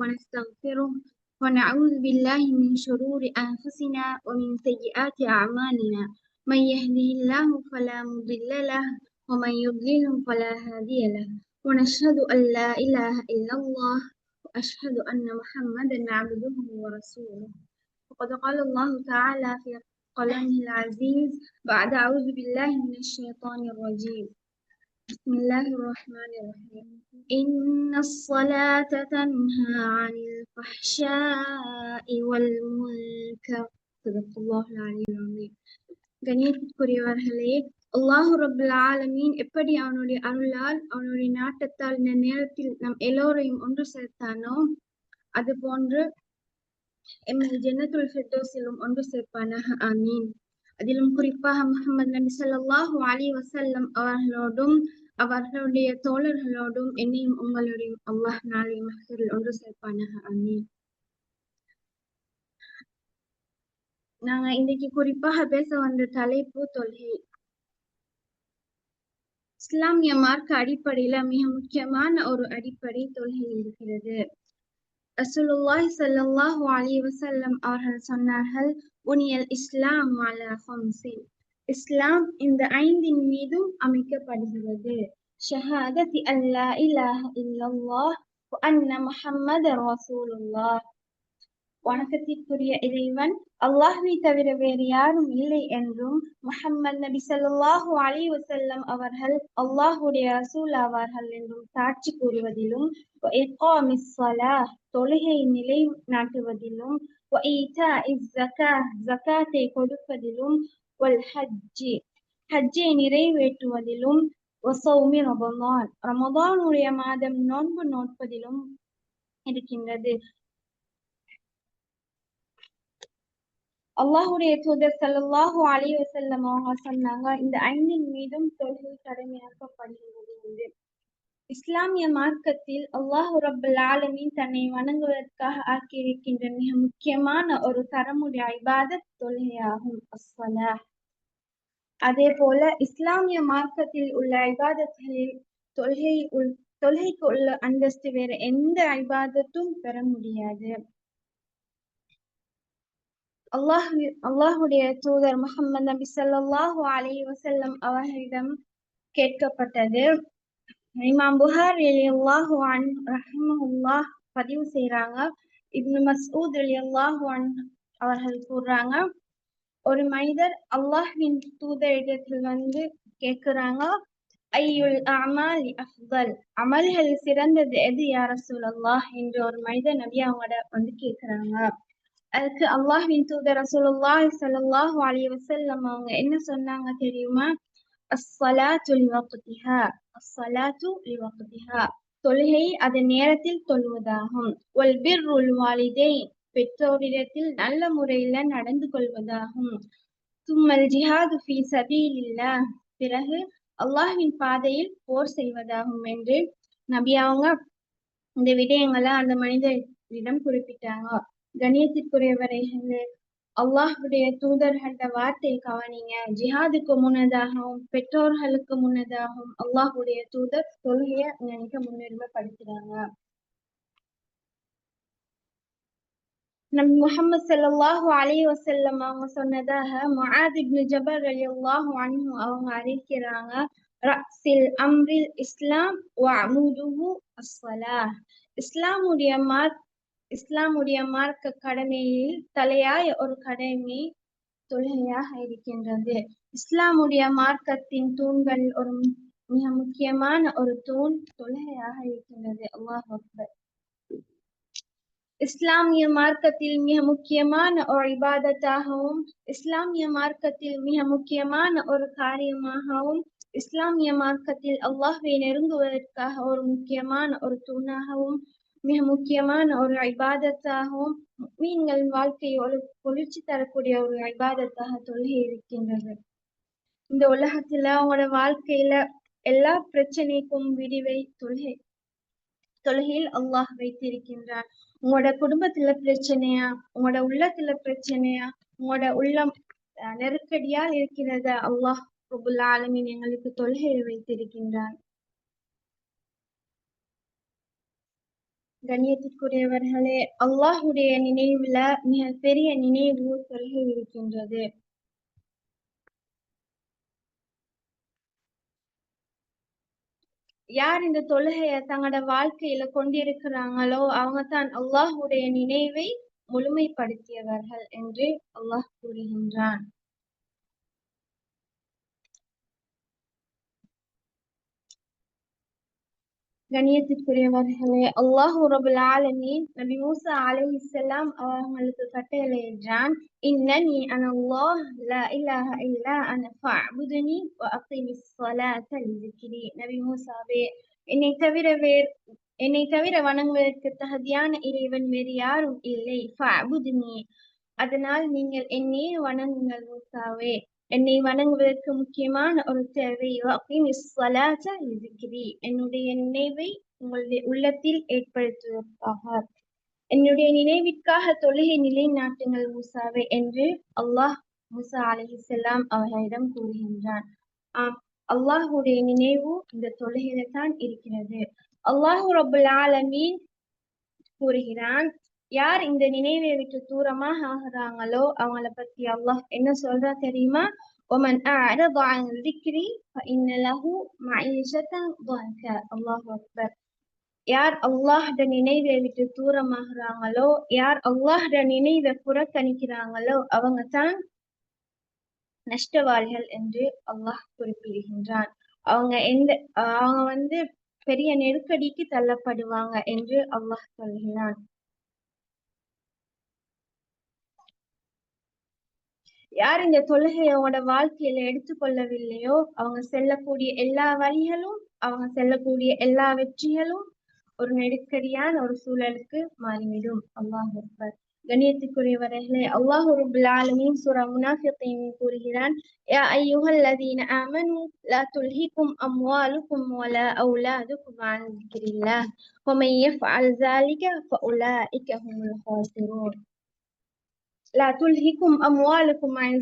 ونستغفره ونعوذ بالله من شرور أنفسنا ومن سيئات أعمالنا. من يهده الله فلا مضل له ومن يضلله فلا هادي له. ونشهد أن لا إله إلا الله وأشهد أن محمدا عبده ورسوله. وقد قال الله تعالى في قلمه العزيز بعد أعوذ بالله من الشيطان الرجيم. بسم الله الرحمن الرحيم إن الصلاة تنهى عن الفحشاء والمنكر صدق الله العلي العظيم கணியத்திற்குரியவர்களே அல்லாஹு ரபுல் ஆலமீன் எப்படி அவனுடைய அருளால் அவனுடைய நாட்டத்தால் இந்த நேரத்தில் நம் எல்லோரையும் ஒன்று சேர்த்தானோ அது போன்று எம்மை ஜன்னத்துல் ஃபிர்தோஸிலும் ஒன்று சேர்ப்பானாக ஆமீன் அதிலும் குறிப்பாக முகமது நபி சொல்லாஹு அலி வசல்லம் அவர்களோடும் அவர்களுடைய தோழர்களோடும் என்னையும் உங்களுடைய அல்லாஹ் நாளை மஹரில் ஒன்று சேர்ப்பானாக. அண்ணே நாங்க இன்னைக்கு குறிப்பாக பேச வந்த தலைப்பு தொல்கை இஸ்லாமிய மார்க்க அடிப்படையில மிக முக்கியமான ஒரு அடிப்படை தொல்கை இருக்கிறது ரசூலுல்லாஹி ஸல்லல்லாஹு அலி வசல்லம் அவர்கள் சொன்னார்கள் புனியல் இஸ்லாம் இஸ்லாம் இந்த ஐந்தின் மீதும் அமைக்கப்படுகிறது. ஷஹாதத்தி அல்லா இலாஹ இல்லல்லாஹ் அன்ன முஹம்மது ரசூலுல்லாஹ். வணக்கத்திற்குரிய இறைவன் அல்லாஹ்வை தவிர வேறு யாரும் இல்லை என்றும் முஹம்மது நபி சல்லாஹு அலி வசல்லம் அவர்கள் அல்லாஹுடைய ரசூல் ஆவார்கள் என்றும் சாட்சி கூறுவதிலும் தொழுகை நிலை நாட்டுவதிலும் வ ஈதாஇஸ் ஸகாஹ் ஜகாத்தை கொடுப்பதிலும் வல் ஹஜ்ஜி ஹஜ்ஜை நிறைவேற்றுவதிலும் வசௌமி ரமதான் ரமதானுடைய மாதம் நோன்பு நோட்பதிலும் இருக்கின்றது அல்லாஹுடைய தூதர் ஸல்லல்லாஹு அலைஹி வஸல்லம் அவங்க சொன்னாங்க இந்த ஐந்தின் மீதும் தொழுகை கடமையாக்கப்படுகிறது என்று இஸ்லாமிய மார்க்கத்தில் அல்லாஹு ரபுல் ஆலமின் தன்னை வணங்குவதற்காக ஆக்கியிருக்கின்ற மிக முக்கியமான ஒரு தரமுடைய ஐபாதத் தொழுகையாகும். அஸ்ஸலாஹ். அதே போல இஸ்லாமிய மார்க்கத்தில் உள்ள ஐபாதத்களில் தொல்கை உள் தொல்கைக்கு உள்ள அந்தஸ்து வேற எந்த ஐபாதத்தும் பெற முடியாது. அல்லாஹ் அல்லாஹுடைய தூதர் முகமது நபி சல்லாஹூ அலி வசல்லம் அவர்களிடம் கேட்கப்பட்டது. இமாம் புகார் ரலியல்லாஹு அன் ரஹிமஹுல்லாஹ் பதிவு செய்றாங்க இப்னு மஸ்ஊத் ரலியல்லாஹு அன் அவர்கள் கூறுறாங்க ஒரு மனிதர் அல்லாஹ்வின் தூதரிடத்தில் வந்து கேட்கிறாங்க ஐயுல் அமாலி அஃதல்? அமல்கள் சிறந்தது எது யா ரசூலல்லாஹ்? என்று ஒரு மனிதர் நபி அவங்களோட வந்து கேட்கிறாங்க. அதுக்கு அல்லாஹ்வின் தூதர் ரசூலுல்லாஹி ஸல்லல்லாஹு அலைஹி வஸல்லம் அவங்க என்ன சொன்னாங்க தெரியுமா? அஸ்ஸலாத்து லிவக்திஹா அஸ்ஸலாத்து லிவக்திஹா. தொழுகை அதன் நேரத்தில் தொழுவதாகும். வல் பிர்ருல் வாலிதைன் பெற்றோரிடத்தில் நல்ல முறையில நடந்து கொள்வதாகும். தும்மல் ஜிஹாது ஃபி சபீலில்லா பிறகு அல்லாஹ்வின் பாதையில் போர் செய்வதாகும் என்று நபி அவங்க இந்த விடயங்களை அந்த மனிதரிடம் குறிப்பிட்டாங்க. கணியத்திற்குரியவரைகளே அல்லாஹுடைய தூதர்கள வார்த்தை கவனிங்க ஜிஹாதுக்கு முன்னதாகவும் பெற்றோர்களுக்கு முன்னதாகவும் அல்லாஹுடைய தூதர் தொழுகைய நினைக்க முன்னுரிமைப்படுத்துறாங்க. நம் முகமது ஸல்லல்லாஹு அலி வசல்லம் அவங்க சொன்னதாக முஆத் இப்னு அலி அல்லாஹு அன்ஹு அவங்க அறிவிக்கிறாங்க ரஅஸில் அம்ரில் இஸ்லாம் வ அமுதுஹு அஸ்வலா இஸ்லாமுடைய மார்க் இஸ்லாமுடைய மார்க்க கடமையில் தலையாய ஒரு கடமை தொழுகையாக இருக்கின்றது. இஸ்லாமுடைய மார்க்கத்தின் தூண்கள் ஒரு மிக முக்கியமான ஒரு தூண் தொழுகையாக இருக்கின்றது. அல்லாஹ் அக்பர். இஸ்லாமிய மார்க்கத்தில் மிக முக்கியமான ஒரு இபாதத்தாகவும் இஸ்லாமிய மார்க்கத்தில் மிக முக்கியமான ஒரு காரியமாகவும் இஸ்லாமிய மார்க்கத்தில் அல்லாஹ்வை நெருங்குவதற்காக ஒரு முக்கியமான ஒரு தூணாகவும் மிக முக்கியமான ஒரு ஐபாதத்தாகவும் மீன்கள் வாழ்க்கையை ஒரு குளிர்ச்சி தரக்கூடிய ஒரு ஐபாதத்தாக தொழுகை இருக்கின்றது. இந்த உலகத்துல அவங்களோட வாழ்க்கையில எல்லா பிரச்சனைக்கும் விடிவை தொழுகை தொழுகையில் அல்லாஹ் வைத்திருக்கின்றார். உங்களோட குடும்பத்துல பிரச்சனையா உங்களோட உள்ளத்துல பிரச்சனையா உங்களோட உள்ளம் அஹ், நெருக்கடியால் இருக்கிறத அல்லாஹ் ரபுல் எங்களுக்கு தொழுகையை வைத்திருக்கின்றார். கண்ணியத்திற்குரியவர்களே அல்லாஹுடைய நினைவுல மிக பெரிய நினைவு தொழுகை இருக்கின்றது. யார் இந்த தொழுகைய தங்களோட வாழ்க்கையில கொண்டிருக்கிறாங்களோ அவங்க தான் அல்லாஹுடைய நினைவை முழுமைப்படுத்தியவர்கள் என்று அல்லாஹ் கூறுகின்றான். கண்ணியத்திற்குரியவர்களே அல்லாஹு ரபுல் ஆலமீன் நபி மூசா அலைஹிஸ்ஸலாம் அவர்களுக்கு கட்டளையிட்டான் இன்னனி அன அல்லாஹ் லா இலாஹ இல்லா அன ஃபஅபுதுனி வ அகிமிஸ் ஸலாத லிذிக்ரி நபி மூசாவே என்னை தவிர வேறு என்னை தவிர வணங்குவதற்கு தகுதியான இறைவன் வேறு யாரும் இல்லை ஃபஅபுதுனி அதனால் நீங்கள் என்னையே வணங்குங்கள் மூசாவே என்னை வணங்குவதற்கு முக்கியமான ஒரு தேவை என்னுடைய நினைவை உங்களுடைய உள்ளத்தில் ஏற்படுத்துவதற்காக. என்னுடைய நினைவிற்காக தொழுகை நிலைநாட்டுங்கள் மூசாவை என்று அல்லாஹ் மூசா அலிஹிசல்லாம் அவர்களிடம் கூறுகின்றான். ஆம் அல்லாஹுடைய நினைவு இந்த தொழுகையில தான் இருக்கிறது. அல்லாஹு ரபுல் ஆலமீன் கூறுகிறான் யார் இந்த நினைவை விட்டு தூரமாக ஆகுறாங்களோ அவங்கள பத்தி அல்லாஹ் என்ன சொல்றா தெரியுமா ومن أعرض عن ذكري فإن له معيشة ضنكا الله أكبر யார் அல்லாஹ்ட நினைவை விட்டு தூரமாகறாங்களோ யார் அல்லாஹ்ட நினைவை புறக்கணிக்கிறாங்களோ அவங்க தான் நஷ்டவாளிகள் என்று அல்லாஹ் குறிப்பிடுகின்றான் அவங்க எந்த அவங்க வந்து பெரிய நெருக்கடிக்கு தள்ளப்படுவாங்க என்று அல்லாஹ் சொல்கிறான் யார் இந்த தொழுகையோட வாழ்க்கையில எடுத்துக்கொள்ளவில்லையோ அவங்க செல்லக்கூடிய எல்லா வழிகளும் அவங்க செல்லக்கூடிய எல்லா வெற்றிகளும் ஒரு நெருக்கடியான ஒரு சூழலுக்கு மாறிவிடும். அல்லாஹ் அக்பர். கணியத்துக்குரியவர்களே அல்லாஹ் ரபுல் ஆலமீன் சூரா முனாஃபிகையும் கூறுகிறான் யா ஐயுஹல் லதீன ஆமனு லா துல்ஹிக்கும் அம்வாலுக்கும் வல அவுலாதுக்கும் அன் திக்ரில்லாஹ். வமன் யஃப்அல் ذلك فأولئك هم லா துல்ஹிக்கும் அம்வாலுக்கும் அன்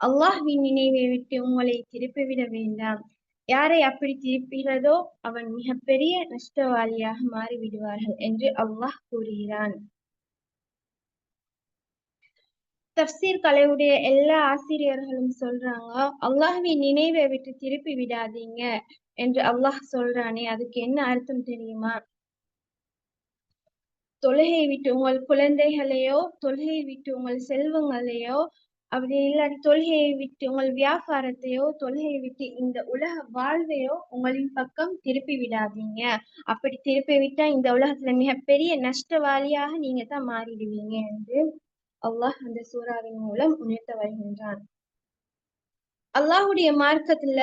அல்லாஹ்வின் நினைவை விட்டு உங்களை திருப்பிவிட வேண்டாம். யாரை அப்படி திருப்பிகிறதோ அவன் மிகப்பெரிய நஷ்டவாளியாக மாறிவிடுவார்கள் என்று அல்லாஹ் கூறுகிறான். தப்சீர் கலையுடைய எல்லா ஆசிரியர்களும் சொல்றாங்க அல்லாஹ்வின் நினைவை விட்டு திருப்பி விடாதீங்க என்று அல்லாஹ் சொல்றானே அதுக்கு என்ன அர்த்தம் தெரியுமா? தொழுகை விட்டு உங்கள் குழந்தைகளையோ தொழுகை விட்டு உங்கள் செல்வங்களையோ அப்படி இல்லாட்டி தொழுகையை விட்டு உங்கள் வியாபாரத்தையோ தொழுகையை விட்டு இந்த உலக வாழ்வையோ உங்களின் பக்கம் திருப்பி விடாதீங்க. அப்படி திருப்பி விட்டா இந்த உலகத்துல மிகப்பெரிய நஷ்டவாளியாக நீங்க தான் மாறிடுவீங்க என்று அல்லாஹ் அந்த சூறாவின் மூலம் உணர்த்த வருகின்றான். அல்லாஹுடைய மார்க்கத்துல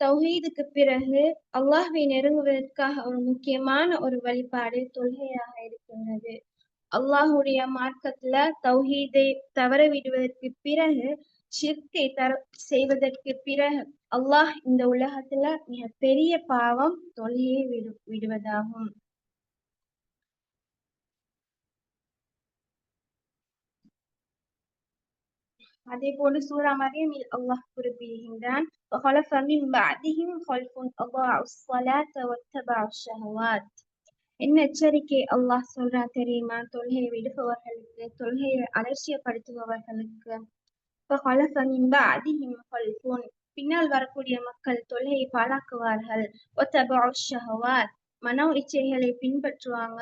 தௌஹீதுக்கு பிறகு அல்லாஹ்வை நெருங்குவதற்காக ஒரு முக்கியமான ஒரு வழிபாடு தொழுகையாக இருக்கின்றது. அல்லாஹுடைய மார்க்கத்துல தௌஹீதை தவற விடுவதற்கு பிறகு ஷிர்கை தர செய்வதற்கு பிறகு அல்லாஹ் இந்த உலகத்துல மிக பெரிய பாவம் தொழுகையை விடு விடுவதாகும். هذه يقول سورة مريم الله قرب الهندان وخلف من بعدهم خلف أضاعوا الصلاة واتبعوا الشهوات إن تشارك الله سورة تريما تلهي ويدفع وخلق تلهي على الشيء فرطوا وخلق فخلف من بعدهم خلف பின்னால் வரக்கூடிய மக்கள் தொல்லையை பாழாக்குவார்கள் ஒத்தபாவ் ஷஹவாத் மனோ இச்சைகளை பின்பற்றுவாங்க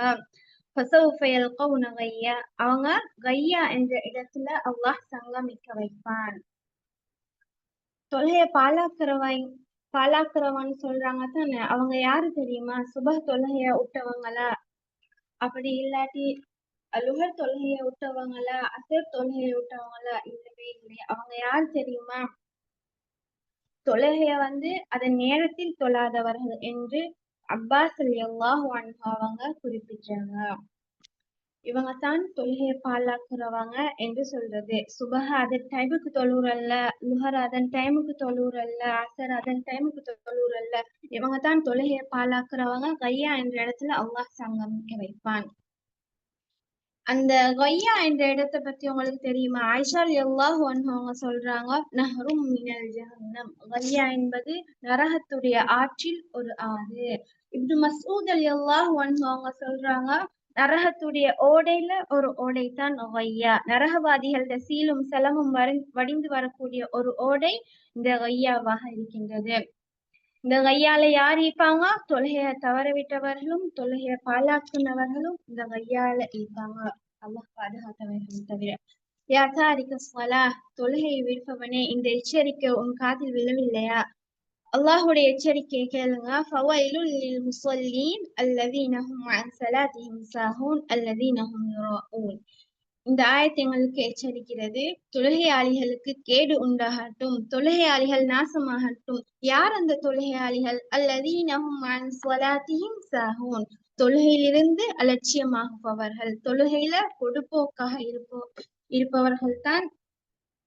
அவங்க கையா என்ற இடத்துல அல்லாஹ் சங்கமிக்க வைப்பான். தொல்லைய பாலாக்குறவன் பாலாக்குறவன் சொல்றாங்க தானே? அவங்க யாரு தெரியுமா? சுப தொல்லைய விட்டவங்களா அப்படி இல்லாட்டி லுகர் தொல்லைய விட்டவங்களா அசர் தொழுகைய விட்டவங்களா இல்லவே இல்லை. அவங்க யாரு தெரியுமா? தொழுகைய வந்து அதன் நேரத்தில் தொழாதவர்கள் என்று அப்பாஸ் அல்லாஹ் அவங்க குறிப்பிட்டாங்க இவங்க தான் தொழுகையை பாலாக்குறவங்க என்று சொல்றது. சுபஹ அதன் டைமுக்கு தொழுறல்ல லுஹர் அதன் டைமுக்கு தொழுறல்ல அசர் அதன் டைமுக்கு தொழுறல்ல இவங்க தான் தொழுகையை பாலாக்குறவங்க கையா என்ற இடத்துல அல்லாஹ் சங்கமிக்க வைப்பான். அந்த கொய்யா என்ற இடத்தை பத்தி உங்களுக்கு தெரியுமா? ஆயிஷா அல்லாஹ் அவங்க சொல்றாங்க நஹரும் மினல் ஜஹன்னம். கொய்யா என்பது நரகத்துடைய ஆற்றில் ஒரு ஆறு. இப்னு மசூத் அலி அல்லாஹ் அவங்க சொல்றாங்க நரகத்துடைய ஓடையில ஒரு ஓடை தான் கொய்யா. நரகவாதிகளோட சீலும் செலவும் வடிந்து வரக்கூடிய ஒரு ஓடை இந்த கொய்யாவாக இருக்கின்றது. இந்த கையால யார் ஈப்பாங்க தொழுகைய தவற விட்டவர்களும் தொழுகைய பாலாக்குனவர்களும் இந்த கையால ஈப்பாங்க அல்லாஹ் பாதுகாத்தவர்களும் தவிர. யா தாரிக தொழுகையை விடுப்பவனே இந்த எச்சரிக்கை உன் காதில் விழவில்லையா? அல்லாஹுடைய எச்சரிக்கையை கேளுங்க. ஃபவைலுல் லில் முஸல்லீன் அல்லதீன அன் ஸலாத்திஹிம் சாஹூன் அல்லதீனஹும் யுராஊன். இந்த ஆயத்து எங்களுக்கு எச்சரிக்கிறது தொழுகையாளிகளுக்கு கேடு உண்டாகட்டும் தொழுகையாளிகள் நாசமாகட்டும். யார் அந்த தொழுகையாளிகள்? அல்லதீனஹும் அன் ஸலாத்திஹிம் தொழுகையிலிருந்து அலட்சியமாகுபவர்கள். தொழுகையில பொடுப்போக்காக இருப்போ இருப்பவர்கள் தான்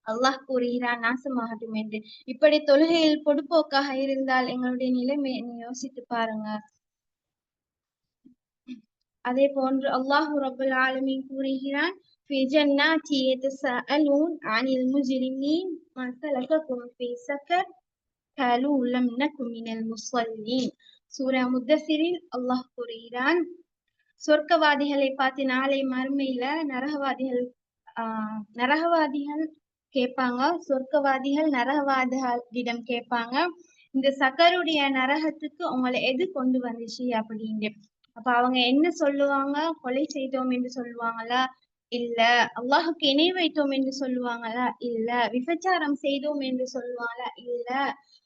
அல்லாஹ் கூறுகிறான் நாசமாகட்டும் என்று. இப்படி தொழுகையில் பொடுப்போக்காக இருந்தால் எங்களுடைய நிலைமை யோசித்து பாருங்க. அதே போன்று அல்லாஹு ரபுல் ஆலமீன் கூறுகிறான் في جنات يتساءلون عن المجرمين ما سلككم في سكر قالوا لم نكن من المصلين சூரா முத்தசிரில் அல்லாஹ் கூறுகிறான் சொர்க்கவாதிகளை பார்த்து நாளை மறுமையில நரகவாதிகள் ஆஹ் நரகவாதிகள் கேட்பாங்க சொர்க்கவாதிகள் நரகவாதிகளிடம் கேட்பாங்க இந்த சக்கருடைய நரகத்துக்கு உங்களை எது கொண்டு வந்துச்சு அப்படின்னு அப்ப அவங்க என்ன சொல்லுவாங்க கொலை செய்தோம் என்று சொல்லுவாங்களா இல்ல அல்லாஹுக்கு இணை வைத்தோம் என்று சொல்லுவாங்களா? இல்ல விபச்சாரம் செய்தோம் என்று சொல்லுவாங்களா? இல்ல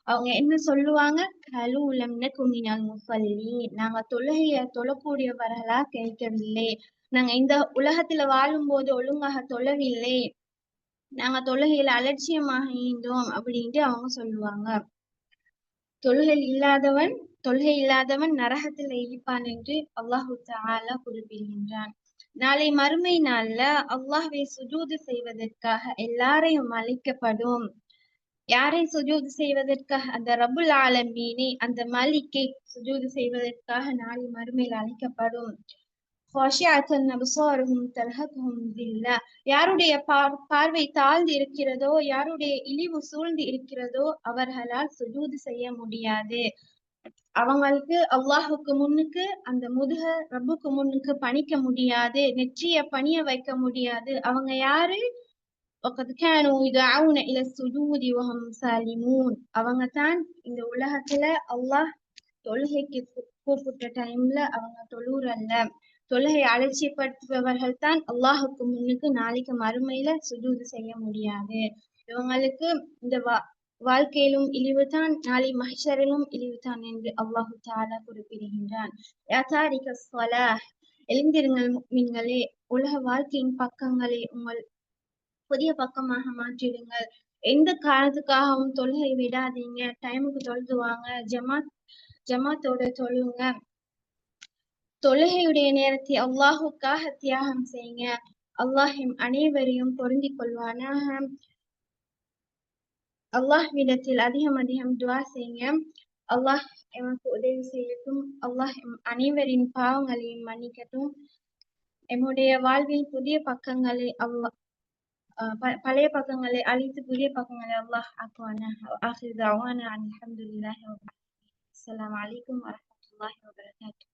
அவங்க என்ன சொல்லுவாங்க? கலூலம் குமினால் முப்பள்ளி நாங்க தொழுகைய தொழக்கூடியவர்களா கேட்கவில்லை நாங்க இந்த உலகத்துல வாழும் போது ஒழுங்காக தொழவில்லை. நாங்க தொழுகையில அலட்சியமாக இருந்தோம் அப்படின்ட்டு அவங்க சொல்லுவாங்க. தொழுகை இல்லாதவன் தொழுகை இல்லாதவன் நரகத்துல இருப்பான் என்று அல்லாஹு தாலா குறிப்பிடுகின்றான். நாளை மறுமை நாள்ல அல்லாஹ்வை சுஜூது செய்வதற்காக எல்லாரையும் அழைக்கப்படும். யாரை சுஜூது செய்வதற்காக? அந்த ரபுல் ஆலமீனை அந்த மலிக்கை சுஜூது செய்வதற்காக நாளை மறுமையில் அழைக்கப்படும். யாருடைய பார் பார்வை தாழ்ந்து இருக்கிறதோ யாருடைய இழிவு சூழ்ந்து இருக்கிறதோ அவர்களால் சுஜூது செய்ய முடியாது. அவங்களுக்கு அல்லாஹுக்கு முன்னுக்கு அந்த முதுக ரப்புக்கு முன்னுக்கு பணிக்க முடியாது நெற்றிய பணிய வைக்க முடியாது. அவங்க யாரு? அவங்க தான் இந்த உலகத்துல அல்லாஹ் தொழுகைக்கு கூப்பிட்ட டைம்ல அவங்க தொழுறல்ல தொழுகை அலட்சியப்படுத்துபவர்கள் தான் அல்லாஹுக்கு முன்னுக்கு நாளைக்கு மறுமையில சுஜூது செய்ய முடியாது. இவங்களுக்கு இந்த வாழ்க்கையிலும் இழிவுதான் நாளை மகிஷரிலும் இழிவுதான் என்று அல்லாஹு தாலா குறிப்பிடுகின்றான். எழுந்திருங்கள் மீன்களே உலக வாழ்க்கையின் பக்கங்களை உங்கள் புதிய பக்கமாக மாற்றிடுங்கள். எந்த காரணத்துக்காகவும் தொழுகை விடாதீங்க. டைமுக்கு தொழுது வாங்க. ஜமாத் ஜமாத்தோட தொழுங்க. தொழுகையுடைய நேரத்தை அல்லாஹுக்காக தியாகம் செய்யுங்க. அல்லாஹிம் அனைவரையும் பொருந்திக் கொள்வானாக. அல்லாஹ்விடத்தில் அதிகம் அதிகம் துவா செய்யுங்க அல்லாஹ் எமக்கு உதவி செய்யட்டும் அல்லாஹ் எம் அனைவரின் பாவங்களையும் மன்னிக்கட்டும் எம்முடைய வாழ்வில் புதிய பக்கங்களை அல்லாஹ் பழைய பக்கங்களை அழித்து புதிய பக்கங்களை அல்லாஹ் ஆக்குவானா ஆஹிர் தவானா அல்ஹம்துலில்லாஹி அஸ்ஸலாமு அலைக்கும் வரஹ்மத்துல்லாஹி வபரகாத்துஹு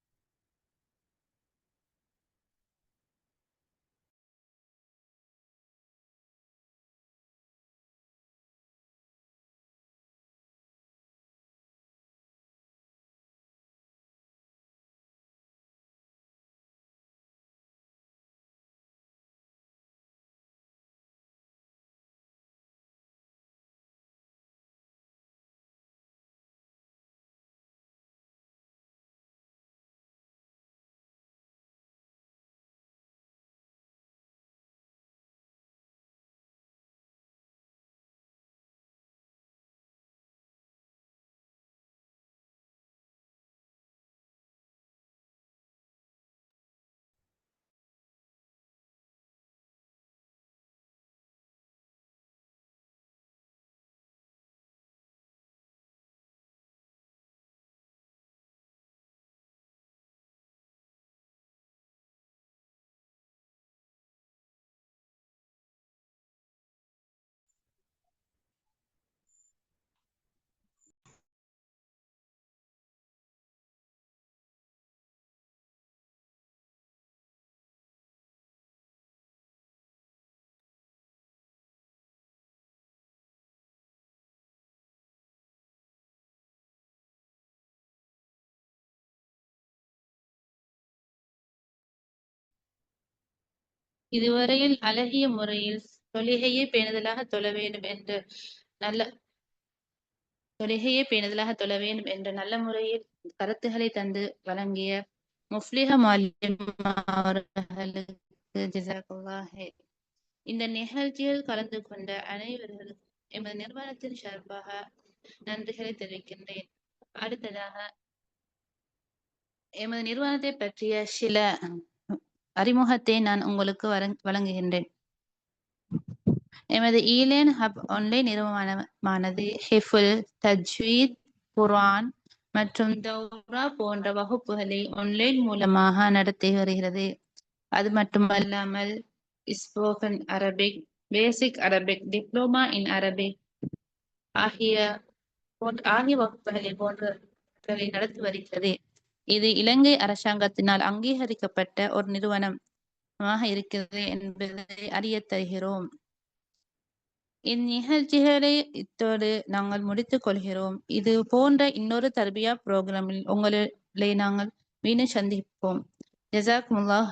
இதுவரையில் அழகிய முறையில் தொழுகையை பேணுதலாக தொழ வேண்டும் என்று நல்ல தொழுகையை பேணுதலாக தொழ வேண்டும் என்ற நல்ல முறையில் கருத்துக்களை தந்து வழங்கிய முஃப்லிஹ மாலிம் அவர்களுக்கு இந்த நிகழ்ச்சியில் கலந்து கொண்ட அனைவர்களுக்கும் எமது நிறுவனத்தின் சார்பாக நன்றிகளை தெரிவிக்கின்றேன். அடுத்ததாக எமது நிறுவனத்தை பற்றிய சில அறிமுகத்தை நான் உங்களுக்கு வழங்குகின்றேன். எமது ஈலேன் ஹப் ஆன்லைன் நிறுவனமானது ஹிஃபுல் தஜ்வீத் குர்ஆன் மற்றும் தௌரா போன்ற வகுப்புகளை ஆன்லைன் மூலமாக நடத்தி வருகிறது. அது மட்டுமல்லாமல் spoken Arabic basic Arabic diploma in Arabic ஆகிய ஆகிய வகுப்புகளை போன்றவற்றை நடத்தி வருகிறது. இது இலங்கை அரசாங்கத்தினால் அங்கீகரிக்கப்பட்ட ஒரு நிறுவனமாக இருக்கிறது என்பதை அறிய தருகிறோம். இந்நிகழ்ச்சிகளை இத்தோடு நாங்கள் முடித்துக் கொள்கிறோம். இது போன்ற இன்னொரு தர்பியா புரோகிராமில் உங்களை நாங்கள் மீண்டும் சந்திப்போம். ஜசாக்முல்லாஹ்